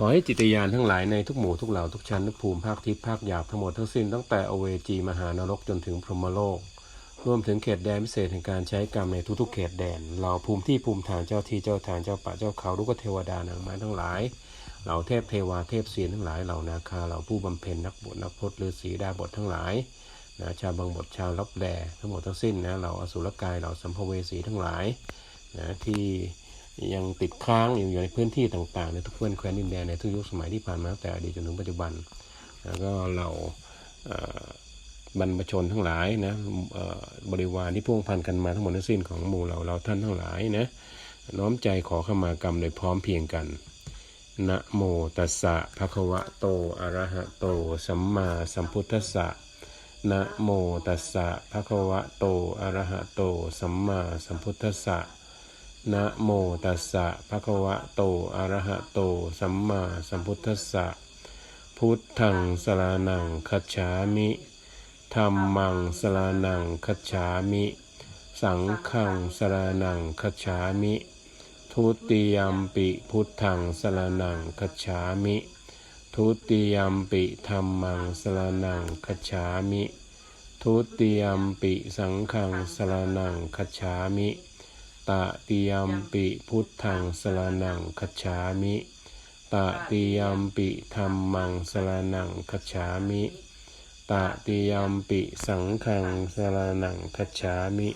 ขอให้จิตวิญาณทั้งหลายในทุกหมู่ทุกเหล่าทุกชั้นทุกภูมิภาคทิพย์ภาคหยาบทั้งหมดทั้งสิ้นตั้งแต่อเวจีมหานรกจนถึงพรหมโลก รวมถึงเขตแดนพิเศษแห่งการใช้กรรมในทุกๆเขตแดนเราภูมิที่ภูมิฐานเจ้าที่เจ้าทางเจ้าป่าเจ้าเขาลูกเทวดานางไม้ทั้งหลายเหล่าเทพเทวาเทพเสียนทั้งหลายเหล่านาคาเหล่าผู้บำเพ็ญนักบวชนักพจน์ฤาษีดาบททั้งหลายนะชาวบางบทชาวรับแลทั้งหมดทั้งสิ้นนะเหล่าอสุรกายเหล่าสัมภเวสีทั้งหลายนะที่ ยังติดค้างอยู่ในพื้นที่ต่างๆ ในทุกเพื่อนแคว้นดินแดนในทุกยุคสมัยที่ผ่านมาตั้งแต่อดีตจนถึงปัจจุบัน แล้วก็เหล่าบรรพชนทั้งหลายนะบริวารที่พ่วงพันกันมาทั้งหมดทั้งสิ้นของหมู่เราเราท่านทั้งหลายนะน้อมใจขอขมากรรมโดยพร้อมเพียงกันนะโมตัสสะภะคะวะโตอะระหะโตสัมมาสัมพุทธัสสะนะโมตัสสะภะคะวะโตอะระหะโตสัมมาสัมพุทธัสสะ นะโมตัสสะภะคะวะโต อะระหะโต สัมมาสัมพุทธัสสะ พุทธังสรณังคัจฉามิธรรมังสรณังคัจฉามิ สังฆังสรณังคัจฉามิ ทุติยมปิพุทธังสรณังคัจฉามิ ทุติยมปิธรรมังสรณังคัจฉามิ ทุติยมปิสังฆังสรณังคัจฉามิ ตติยมปิพุทธังสรนังคัจฉามิตติยมปิธรรมังสรนังคัจฉามิตติยมปิสังฆังสรนังคัจฉามิ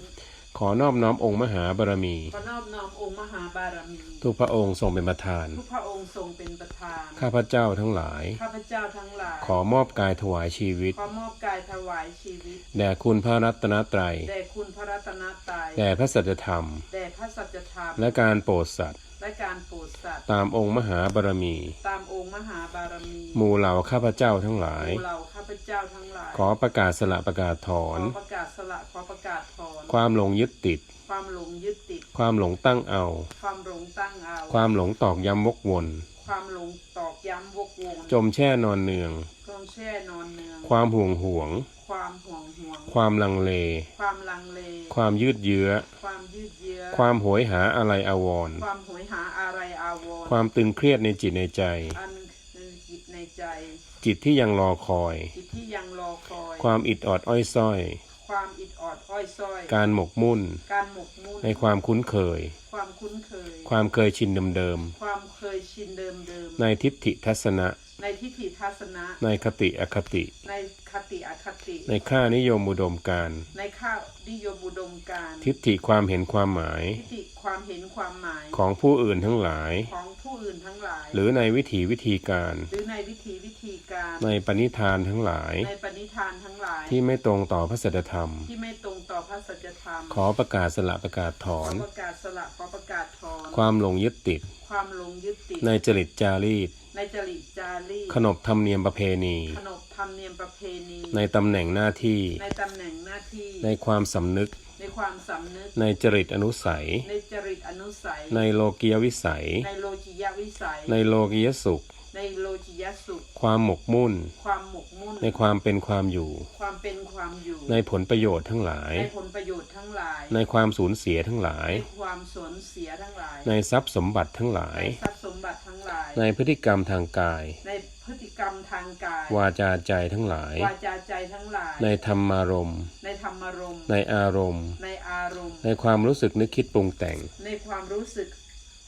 ขอนอบน้อมองค์มหาบารมี ขอนอบน้อมองค์มหาบารมี ทุกพระองค์ทรงเป็นประธาน ทุกพระองค์ทรงเป็นประธาน ข้าพเจ้าทั้งหลาย ข้าพเจ้าทั้งหลาย ขอมอบกายถวายชีวิต ขอมอบกายถวายชีวิต แด่คุณพระรัตนตรัย แด่คุณพระรัตนตรัย แด่พระสัจธรรม แด่พระสัจธรรม และการโปรดสัตว์และการโปรดสัตว์ตามองค์มหาบารมี ตามองค์มหาบารมี หมู่เหล่าข้าพเจ้าทั้งหลาย หมู่เหล่าข้า พเจ้าทั้งหลาย ขอประกาศสละประกาศถอขอนประกาศสละขอประกาศถอน ความหลงยึดติด ความหลงยึดติด ความหลงตั้งเอา ความหลงตั้งเอา ความหลงตอกย้ำวกวน ความหลงตอกย้ำวกวนจมแช่นอนเนืองจมแช่นอนเนือง ความห่วงห่วง ความห่วงห่วง ความลังเล ความลังเล ความยืดเยื้อ ความยืดเยื้อ ความโหยหาอะไรอาวรณ์ความโหยหาอะไรอาวรณ์ความตึงเครียดในจิตในใจอัน ในจิตในใจ จิตที่ยังรอคอย จิตที่ยังรอคอย ความอิดออดอ้อยส้อย ความอิดออดอ้อยส้อย การหมกมุ่น การหมกมุ่น ในความคุ้นเคย ความคุ้นเคย ความเคยชินเดิมความเคยชินเดิมเดิมๆ ในทิฏฐิทัศนะ ในทิฏฐิทัศนะ ในคติอคติ ในคติอคติ ในค่านิยมอุดมการณ์ในข้านิยมบุดมการณ์ทิฏฐิความเห็นความหมาย ทิฏฐิความเห็นความหมาย ของผู้อื่นทั้งหลาย ของผู้อื่นทั้งหลาย หรือในวิถีวิธีการ หรือ ในวิธีวิธีการ ในปณิธานทั้งหลาย ในปณิธานทั้งหลาย ที่ไม่ตรงต่อพระสัจธรรม ที่ไม่ตรงต่อพระสัจธรรม ขอประกาศสละประกาศถอขอนประกาศสละขอประกาศถอน ความหลงยึดติด ความหลงยึดติด ในจริตจารีต ในจริตจารีต ขนบธรรมเนียมประเพณี ขนบธรรมเนียมประเพณี ในตำแหน่งหน้าที่ ในตำแหน่งหน้าที่ ในความสำนึกในความสำนึกในจริตอนุสัย ในจริตอนุสัย ในโลกียวิสัย ในโลจิยวิสัย ในโลกียสุข ในโลจิ ยสุข ความหมกมุ่น ความหมกมุ่น ในความเป็นความอยู่ ความเป็นความอยู่ ในผลประโยชน์ทั้งหลาย ในผลประโยชน์ทั้งหลาย ในความสูญเสียทั้งหลาย ในความสูญเสียทั้งหลาย ในทรัพย์สมบัติทั้งหลายในทรัพย์สมบัติทั้งหลาย ในพฤติกรรมทางกาย ในพฤติกรรมทางกาย วาจาใจทั้งหลาย วาจาใจทั้งหลาย ในธรรมารมณ์ ในธรรมารมณ์ ในอารมณ์ ในอารมณ์ ในความรู้สึกนึกคิดปรุงแต่ง ในความรู้สึก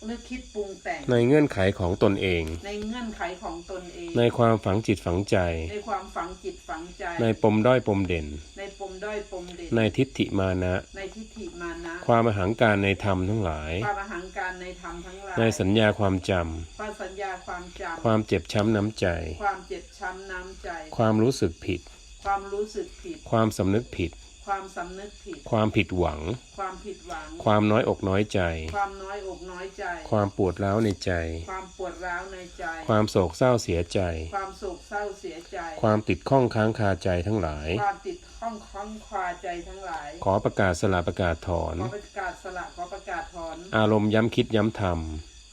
นึกคิดปรุงแต่ง ในเงื่อนไขของตนเอง ในเงื่อนไขของตนเอง ในความฝังจิตฝังใจ ในความฝังจิตฝังใจ ในปมด้อยปมเด่น ในปมด้อยปมเด่น ในทิฏฐิมานะ ในทิฏฐิมานะ ความอหังการในธรรมทั้งหลาย ความอหังการในธรรมทั้งหลาย ในสัญญาความจความสัญญาความจำความเจ็บช้ำน้ำใจำความเจ็บช้ำน้ำใจ ความรู้สึกผิด ความรู้สึกผิด ความสำนึกผิด ความสำนึกผิด ความผิดหวัง ความผิดหวัง ความน้อยอกน้อยใจ ความน้อยอกน้อยใจ ความปวดร้าวในใจ ความปวดร้าวในใจ ความโศกเศร้าเสียใจ ความโศกเศร้าเสียใจ ความติดข้องค้างคาใจทั้งหลาย ความติดข้องข้องควาใจทั้งหลาย ขอประกาศสละประกาศถอน ขอประกาศสละขอประกาศถอน อารมณ์ย้ำคิดย้ำท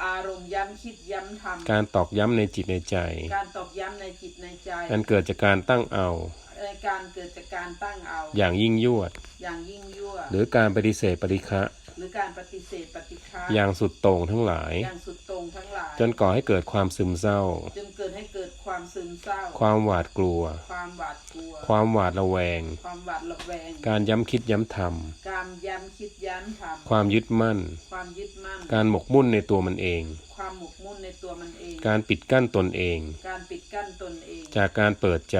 อารมณ์ย้ำคิดย้ำทำการตอกย้ำในจิตในใจำการตอกย้ำในจิตในใจอันเกิดจากการตั้งเอาใน การเกิดจากการตั้งเอา อย่างยิ่งยวด อย่างยิ่งยั่วหรือการปฏิเสธปฏิฆะหรือการปฏิเสธปฏิฆาอย่างสุดโต่งทั้งหลาย อย่างสุดตรงทั้งหลาย จนก่อให้เกิดความซึมเศร้า จนเกิดให้เกิดความซึมเศร้า ความหวาดกลัว ความหวาดกลัว ความหวาดระแวง ความหวาดระแวง การย้ำคิดย้ำทการย้ำคิดย้ำทำความยึดมั่นำความยึดมั่น การหมกมุ่นในตัวมันเองความหมกมุ่นในตัวมันเอง การปิดกั้นตนเอง การปิดกั้นตนเอง จากการเปิดใจ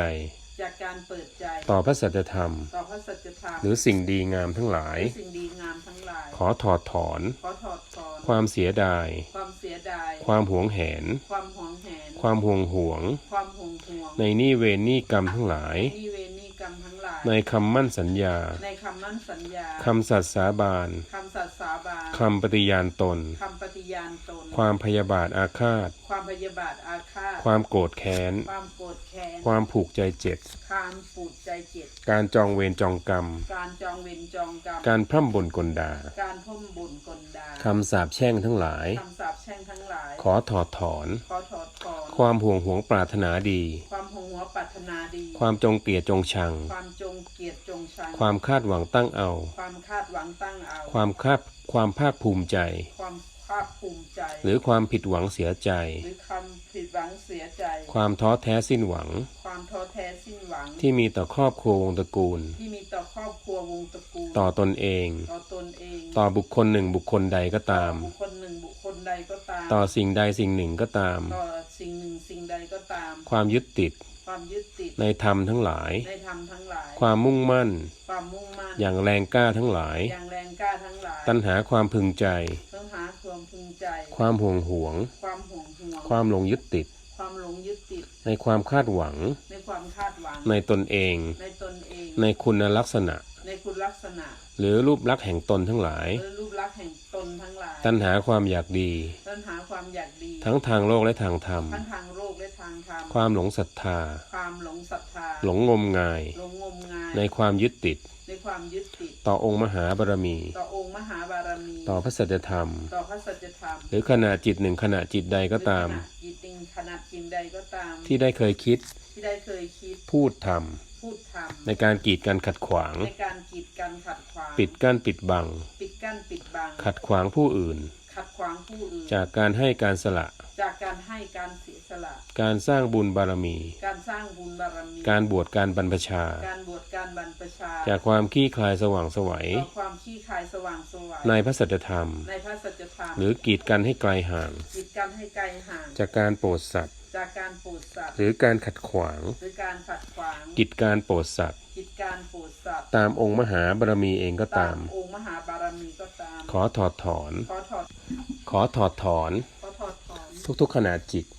จากการเปิดใจ ต่อพระสัจธรรม ต่อพระสัจธรรมหรือสิ่งดีงามทั้งหลาย สิ่งดีงามทั้งหลาย ขอถอดถอน ขอถอดถอน ความเสียดาย ความเสียดาย ความหวงแหน ความหวงแหน ความห่วงหวง ความห่วงห่วง ในหนี้เวรหนี้กรรมทั้งหลาย นิเวรนิก รรมทั้งหลาย ในคำมั่นสัญญา ในคำมั่นสัญญาคำสัตย์สาบานคำสัตย์สาบานคำปฏิญาณตนคำปฏิญาณตน ความพยาบาทอาฆาต ความพยาบาทอาฆาต ความโกรธแค้น ความโกรธแค้น ความผูกใจเจ็บความปูดใจเจ็บการจองเวรจองกรรม การจองเวรจองกรรม การพร่ำบ่นกลด่าการพ่มบุญกลดาคำสาปแช่งทั้งหลาย คำสาปแช่งทั้งหลาย ขอถอดถอน ขอถอดถอน ความห่วงหวงปรารถนาดี ความหงหัวปรารถนาดี ความจงเกลียดจงชัง ความจงเกลียดจงชัง ความคาดหวังตั้งเอา ความคาดหวังตั้งเอา ความคาดความภาคภูมิใจ ความภาคภูมิใจ หรือความผิดหวังเสียใจ หรือคำผิดหวังเสียใจ ความท้อแท้สิ้นหวัง ความท้อแท้สิ้นหวัง ที่มีต่อครอบครัววงตระกูล ที่มีต่อครอบครัววงตระกูล ต่อตนเอง ต่อตนเอง ต่อบุคคลหนึ่งบุคคลใดก็ตาม บุคคลหนึ่งบุคคลใดก็ตาม ต่อสิ่งใดสิ่งหนึ่งก็ตาม ต่อ ความยึดติด ความยึดติด ในธรรมทั้งหลาย ในธรรมทั้งหลาย ความมุ่งมั่น ความมุ่งมั่น อย่างแรงกล้าทั้งหลาย อย่างแรงกล้าทั้งหลาย ตัณหาความพึงใจต้องหาความพึงใจ ความห่วงหวง ความห่วงห่วง ความหลงยึดติด ความหลงยึดติด ในความคาดหวัง ในความคาดหวัง ในตนเอง ในตนเอง ในคุณลักษณะ ในคุณลักษณะ หรือรูปลักษณ์แห่งตนทั้งหลาย หรือรูปลักษณ์แห่งตนทั้งหลาย ตัณหาความอยากดี ตัณหาความอยากดี ทั้งทางโลกและทางธรรม ทั้งทางโล ความหลงศรัทธา ความหลงศรัทธา หลงงมงาย หลงงมงาย ในความยึดติด ในความยึดติด ต่อองค์มหาบารมี ต่อองค์มหาบารมี ต่อพระสัจธรรม ต่อพระสัจธรรม หรือขณะจิตหนึ่งขณะจิตใดก็ตามหรือขณะจิตติงขนาดจิตใดก็ตาม ที่ได้เคยคิด ที่ได้เคยคิด พูดทพูดทำในการกีดกันขัดขวางำในการกีดกันขัดขวาง ปิดกั้นปิดบัง ปิดกั้นปิดบัง ขัดขวางผู้อื่น ขัดขวางผู้อื่น จากการให้การสละ จากการให้การเสียสละ การสร้างบุญบารมี การสร้างบุญบารมี การบวชการบรรพชา การบวชการบรรพชา จากความขี้คลายสว่างไสวัยต่อความขี้คายสว่างไสวยในพระสัจธรรม ในพระสัจธรรม หรือกีดกันให้ไกลห่าง กีดกันให้ไกลห่าง จากการโปรดสัตว์ จากการโปรดสัตว์ หรือการขัดขวาง หรือการขัดขวาง กิจการโปรดสัตว์ กิจการโปรดสัตว์ ตามองค์มหาบารมีเองก็ตาม องค์มหาบารมีก็ตาม ขอถอดถอน ขอถอด ขอถอดถอนขอถอดถอนทุกๆขณะจิตทุกๆขณะจิต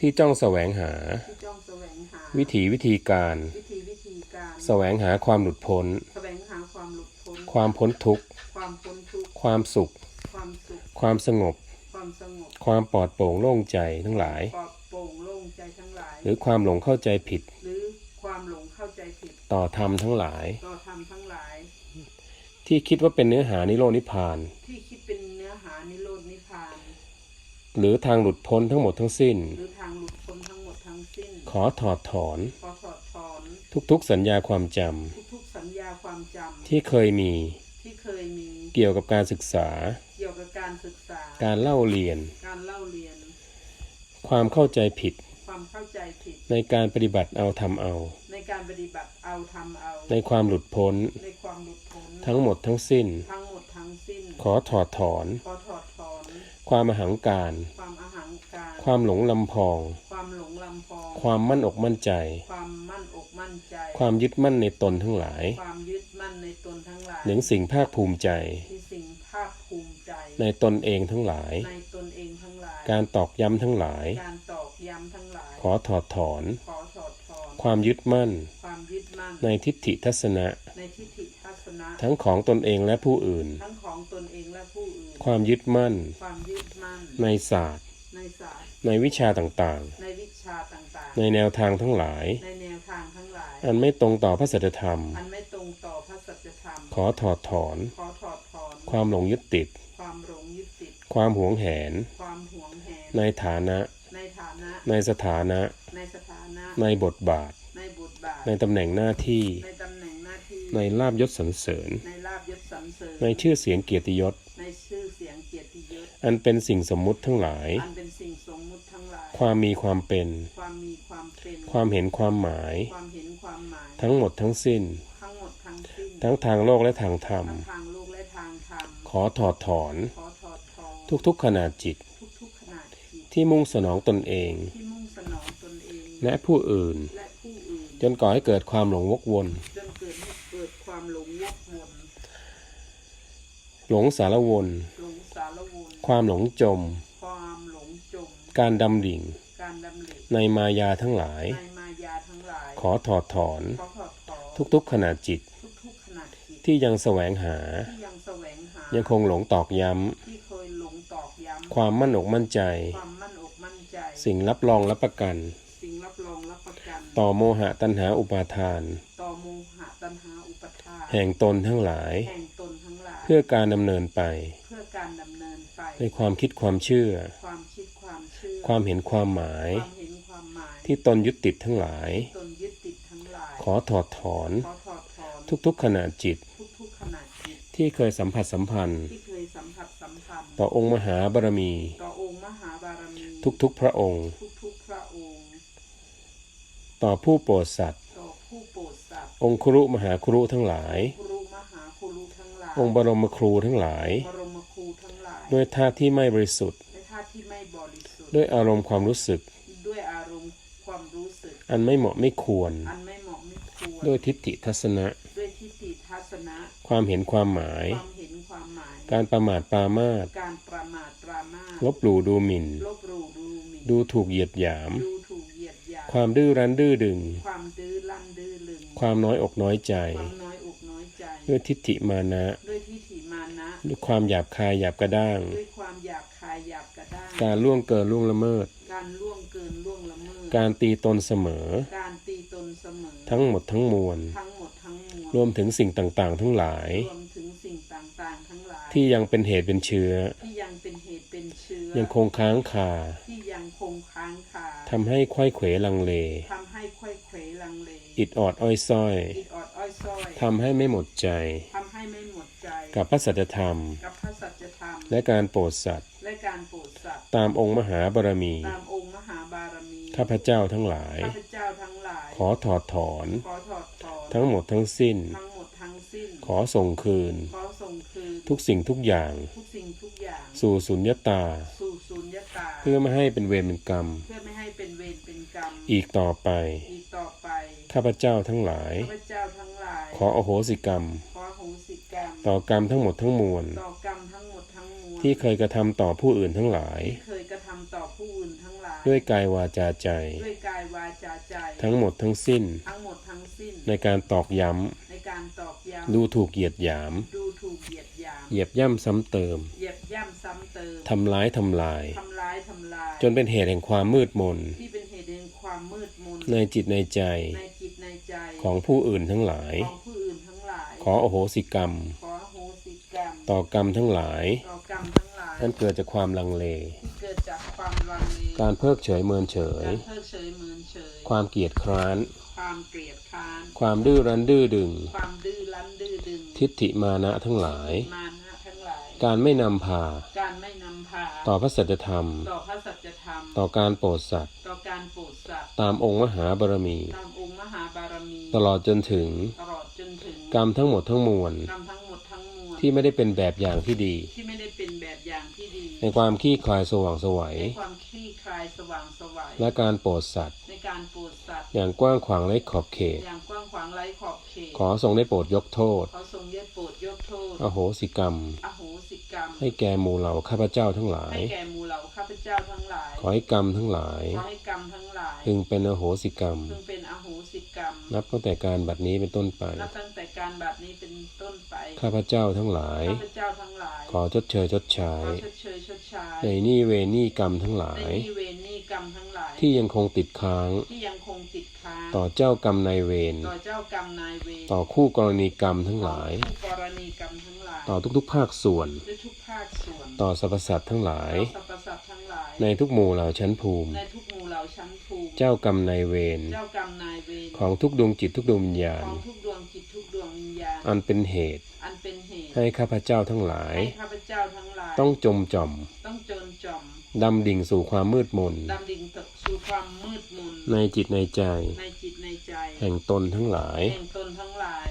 ที่จ้องแสวงหา ที่จ้องแสวงหา วิถีวิธีการ วิธีวิธีการ แสวงหาความหลุดพ้น แสวงหาความหลุดพ้น ความพ้นทุกข์ ความพ้นทุกข์ ความสุข ความสุข ความสงบ ความสงบ ความปลอดโปร่งโล่งใจทั้งหลาย ปลอดโปร่งโล่งใจทั้งหลาย หรือความหลงเข้าใจผิด หรือความหลงเข้าใจผิด ต่อธรรมทั้งหลาย ต่อธรรมทั้งหลาย ที่คิดว่าเป็นเนื้อหานิโรธนิพพาน ที่คิดเป็นเนื้อหานิโรธนิพพาน หรือทางหลุดพ้นทั้งหมดทั้งสิ้นหรือ ขอถอดถอนขอถอดถอน ทุกๆสัญญาความจทุกๆสัญญาความจำที่เคยมีำที่เคยมีเกี่ยวกับการศึกษา เกี่ยวกับการศึกษา การเล่าเรียน การเล่าเรียน ความเข้าใจผิดความเข้าใจผิดในการปฏิบัติเอาทำเอา ในการปฏิบัติเอาทำเอาในความหลุดพ้น ในความหลุดพ้นทั้งหมดทั้งสิ้น ทั้งหมดทั้งสิ้น ขอถอดถอน ขอถอดถอน ความอหังการ ความอาหังการ ความหลงลำพอง ความหลงลำพอง ความมั่นอกมั่นใจ ความมั่นอกมั่นใจ ความยึดมั่นในตนทั้งหลาย ความยึดมั่นในตนทั้งหลายหนึ่งสิ่งภาคภูมิใจที่สิ่งภาคภูมิใจ ในตนเองทั้งหลาย ในตนเองทั้งหลาย การตอกย้ำทั้งหลาย การตอกย้ำทั้งหลาย ขอถอดถอน ขอถอดถอน ความยึดมั่น ความยึดมั่น ในทิฏฐิทัศนะ ในทิฏฐิทัศนะ ทั้งของตนเองและผู้อื่น ทั้งของตนเองและผู้อื่น ความยึดมั่น ความยึดมั่น ในศาสตร์ ในศาสตร์ในวิชาต่างในวิชาต่างๆในแนวทางทั้งหลายๆในแนวทางทั้งหลาย อันไม่ตรงต่อพระสัจธรรม อันไม่ตรงต่อพระสัจธรรม ขอถอดถอน ขอถอดถอนความหลงยึดติด ความหลงยึดติด ความหวงแหน ความหวงแหน ในฐานะ ในฐานะ ในสถานะ ในสถานะ ในบทบาท ในบทบาท ในตำแหน่งหน้าที่ ในตำแหน่งหน้าที่ ในลาบยศสรรเสริญ ในลาบยศสรรเสริญ ในชื่อเสียงเกียรติยศ ในชื่อเสียงเกียรติยยศอันเป็นสิ่งสมมุติทั้งหลาย อัน ความมีความเป็น ความมีความเป็น ความเห็นความหมาย ความเห็นความหมาย ทั้งหมดทั้งสิ้น ทั้งหมดทั้งสิ้น ทั้งทางโลกและทางธรรมทั้งทางโลกและทางธรรม ขอถอดถอน ขอถอดถอน ทุกๆขณะจิต ทุกๆขณะจิต ที่มุ่งสนองตนเอง ที่มุ่งสนองตนเอง และผู้อื่น และผู้อื่น จนก่อให้เกิดความหลงวกวน จนเกิดให้เกิดความหลงวกวน หลงสารวน หลงสารวน ความหลงจมความหลงจม การดำดิ่ง การดำริในมายาทั้งหลาย ในมายาทั้งหลายขอถอดถอน ขอถอดถอนทุกๆขณะจิตทุกๆขณะจิตที่ยังแสวงหาที่ยังแสวงหายังคงหลงตอกย้ที่เคยหลงตอกย้ำความมั่นอกมั่นใจำความมั่นอกมั่นใจ สิ่งรับรองรับประกัน สิ่งรับรองรับประกันต่อโมหะตัณหาอุปาทาน ต่อโมหะตัณหาอุปทานแห่งตนทั้งหลาย แห่งตนทั้งหลายเพื่อการดำเนินไป เพื่อการดำเนินไป ในความคิดความเชื่อ ความ คิดความเชื่อความเห็นความหมายความเห็นความหมาย ที่ตนยึดติดทั้งหลายตนยึดติดทั้งหลายขอถอดถอนขอถอดถอน ทุกๆขณะจิตทุกๆขณะจิตที่เคยสัมผัสสัมพันธ์ที่เคยสัมผัสสัมพันธ์ ต่อองค์มหาบารมีต่อองค์มหาบารมีทุกๆพระองค์ทุกๆพระองค์ ต่อผู้โปรดสัตว์ต่อผู้โปรดสัตว์องคุรุมหาคุรุทั้งหลายครูมหาครูทั้งหลาย องค์บรมครูทั้งหลายบรมครูทั้งหลาย ด้วยท่าที่ไม่บริสุทธิ์ ด้วยอารมณ์ความรู้สึก ด้วยอารมณ์ความรู้สึก อันไม่เหมาะไม่ควร อันไม่เหมาะไม่ควร ด้วยทิฏฐิทัศนะ ด้วยทิฏฐิทัศนะ ความเห็นความหมาย ความเห็นความหมาย การประมาทปรามาสการประมาทปรามาสลบหลู่ดูหมิ่น ลบหลู่ดูหมิ่น ดูถูกเหยียดหยาม ดูถูกเหยียดหยาม ความดื้อรั้นดื้อดึง ความดื้อรั้นดื้อลึง ความน้อยอกน้อยใจ ความน้อยอกน้อยใจ ด้วยทิฏฐิมานะ ด้วยทิฏฐิมานะ ด้วยความหยาบคายหยาบกระด้างด้วย กระด้างการล่วงเกินล่วงละเมิด การล่วงเกินล่วงละเมิด การตีตนเสมอ การตีตนเสมอ ทั้งหมดทั้งมวล ทั้งหมดทั้งมวล รวมถึงสิ่งต่างๆ ทั้งหลาย รวมถึงสิ่งต่างๆ ทั้งหลาย ที่ยังเป็นเหตุเป็นเชื้อ ที่ยังเป็นเหตุเป็นเชื้อ ยังคงค้างคา ที่ยังคงค้างคาทำให้ไขว้เขวลังเลทำให้ค่อยเขวลังเล อิดออดอ้อยส้อยอิดออดอ้อยส้อยทำให้ไม่หมดใจทำให้ไม่หมดใจ กับพระสัจธรรม กับพระสัจธรรม และการโปรดสัตว์ ตว์ตามองค์มหาบารมี ตามองค์มหาบารมี ข้าพเจ้าทั้งหลาย ข้าพเจ้าทั้งหลาย ขอถอดถอน ขอถอดถอน ทั้งหมดทั้งสิ้น ทั้งหมดทั้งสิ้น ขอส่งคืน ขอส่งคืน ทุกสิ่งทุกอย่าง ทุกสิ่งทุกอย่าง สู่สุญญตา สู่สุญญตา เพื่อไม่ให้เป็นเวรเป็นกรรม เพื่อไม่ให้เป็นเวรเป็นกรรม อีกต่อไป อีกต่อไป ข้าพเจ้าทั้งหลาย ข้าพเจ้าทั้งหลาย ขออโหสิกรรม ขอโหสิกรรม ต่อกรรมทั้งหมดทั้งมวล ต่อ ทั้งมวลที่เคยกระทำต่อผู้อื่นทั้งหลาย ที่เคยกระทำต่อผู้อื่นทั้งหลาย ด้วยกายวาจาใจ ด้วยกายวาจาใจ ทั้งหมดทั้งสิ้น ทั้งหมดทั้งสิ้น ในการตอกย้ในการตอกย้ำดูถูกเหยียดหยามำดูถูกเหยียดหยาม เหยียบย่ำซ้ำเติม เหยียบย่ำซ้ำเติมทำร้ายทำลายทำร้ายทำลาย จนเป็นเหตุแห่งความมืดมน ที่เป็นเหตุแห่งความมืดมน ในจิตในใจ ในจิตในใจ ของผู้อื่นทั้งหลาย ของผู้อื่นทั้งหลาย ขออโหสิกรรมขอโหสิกรรม ต่อกรรมทั้งหลายต่อก รรมทั้งหลายนั่นเกิดจากความลังเล ที่เกิดจากความรังเลการเพิกเฉยเมินเฉย การเพิกเฉยเมินเฉย ความเกียจคร้าน ความเกลียดค้าน ความดื้อรั้นดื้อดึง ความดื้อรั้นดื้อดึงทิฏฐิมานะทั้งหลาย มานะทั้งหลาย การไม่นำพา การไม่นำพาต่อพระสัจธรรม ต่อพระสัจธรรม ต่อการโปรดสัตว์ ต่อการโปรดสัตว์ตามองค์มหาบารมี ตามองค์มหาบารมี ตลอดจนถึง ตลอดจนถึงกรรมทั้งหมดทั้งมวล กรรมทั้งหมดทั้งมวลที่ไม่ได้เป็นแบบอย่างที่ดี ที่ไม่ได้เป็น ในความขี้คลายสว่างไสวัยในความคลี่คลายสว่างไสวัยและการโปรดสัตว์ ในการโปรดสัตว์ อย่างกว้างขวางไร้ขอบเขต อย่างกว้างขวางไร้ขอบเขต ขอทรงได้โปรดยกโทษเขาทรงเยดโปรดยกโทษ อโหสิกรรม อโหสิกรรม ให้แก่หมู่เหล่าข้าพเจ้าทั้งหลาย ให้แก่หมู่เหล่าข้าพเจ้าทั้งหลาย ขอให้กรรมทั้งหลาย ขอให้กรรมทั้งหลาย พึงเป็นอโหสิกรรม พึงเป็นอโหสิกรรม นับตั้งแต่การบัดนี้เป็นต้นไป นับตั้งแต่การแบบนี้เป็นต้นไป ข้าพเจ้าทั้งหลาย ข้าพเจ้าทั้งหลาย ขอชดเชยชดใช้ ใช้ในหนี้เวรหนี้กรรมทั้งหลาในยที่เวรหนี่กรรมทั้งหลาย ที่ยังคงติดค้างที่ยังคงติดค้างต่อเจ้ากรรมนายเวรต่อเจ้ากรรมนายเวรต่อคู่กรณีกรรมทั้งหลาย ต่อผู้กรณีกรรมทั้งหลายต่อทุกๆภาคส่วนด้วยทุกภาคส่วนต่อสรรพสัตว์ทั้งหลายต่อสรรพสัตว์ทั้งหลาย ในทุกหมู่เหล่าชั้นภูมิในทุกหมู่เหล่าชั้นภูมิเจ้ากรรมนายเวรเจ้ากรรมนายเวรของทุกดวงจิตทุกดวงวิญญาขณองทุกดวงจิตทุกดวงวิญญาณอันเป็นเหตุอันเป็นเหตุให้ข้าพเจ้าทั้งหลายให้ข้าพเจ้าทั้งหลายต้องจมจ่อมต้องจนจอม ดำดิ่งสู่ความมืดมน ดำดิ่งตกสู่ความมืดมน ในจิตในใจ ในจิตในใจ แห่งตนทั้งหลาย แห่งตนทั้งหลาย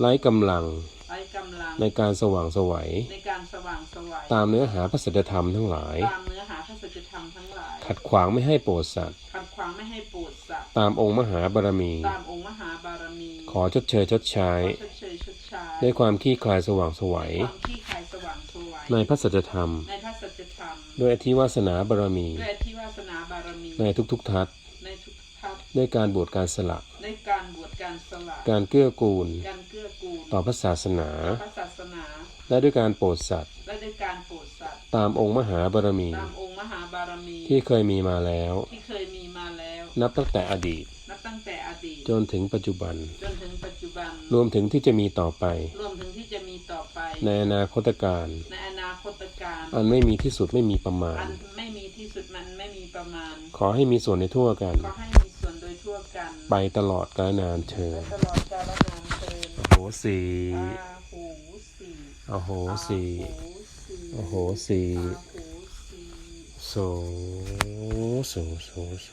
ไร้กำลัง ไร้กำลัง ในการสว่างไสวัย ในการสว่างไสวัย ตามเนื้อหาพระสัจธรรมทั้งหลาย ตามเนื้อหาพระสัจธรรมทั้งหลาย ขัดขวางไม่ให้โปรดสัตว์ ขัดขวางไม่ให้โปรดสัตว์ ตามองค์มหาบารมี ตามองค์มหาบารมี ขอชดเชยชดใช้ขอชดเชยชดใช้ด้วยความขี้คลายสว่างไสวัยความที่ใครสว่างไสวัย ในพระสัจธรรม ใน พระสัจธรรมด้วยอธิวาสนาบารมี ด้วยอธิวาสนาบารมี ในทุกๆทัศน์ในทุกทัศน์ด้วยการบวชการสละ ในการบวชการสละ การเกื้อกูล การเกื้อกูลต่อพระศาสนา พระศาสนา และด้วยการโปรดสัตว์ และด้วยการโปรดสัตว์ ตามองค์มหาบารมี ตามองค์มหาบารมี ที่เคยมีมาแล้ว ที่เคยมีมาแล้ว นับตั้งแต่อดีต นับตั้งแต่อดีต จนถึงปัจจุบัน จนถึงปัจจุบัน รวมถึงที่จะมีต่อไป รวมถึงที่จะมีต่อไป ในอนาคตการ ในอ นาคตการอันไม่มีที่สุดไม่มีประมาณ อันไม่มีที่สุดมันไม่มีประมาณ ขอให้มีส่วนในทั่วกัน ขอให้มีส่วนโดยทั่วกัน ไปตลอดกาลนานเชิญตลอดกาลนานเทินโอ้โหสีอาหูสีโอ้โหสีอาหูสีโอ้โหสีอาหูสีโสโสโสโส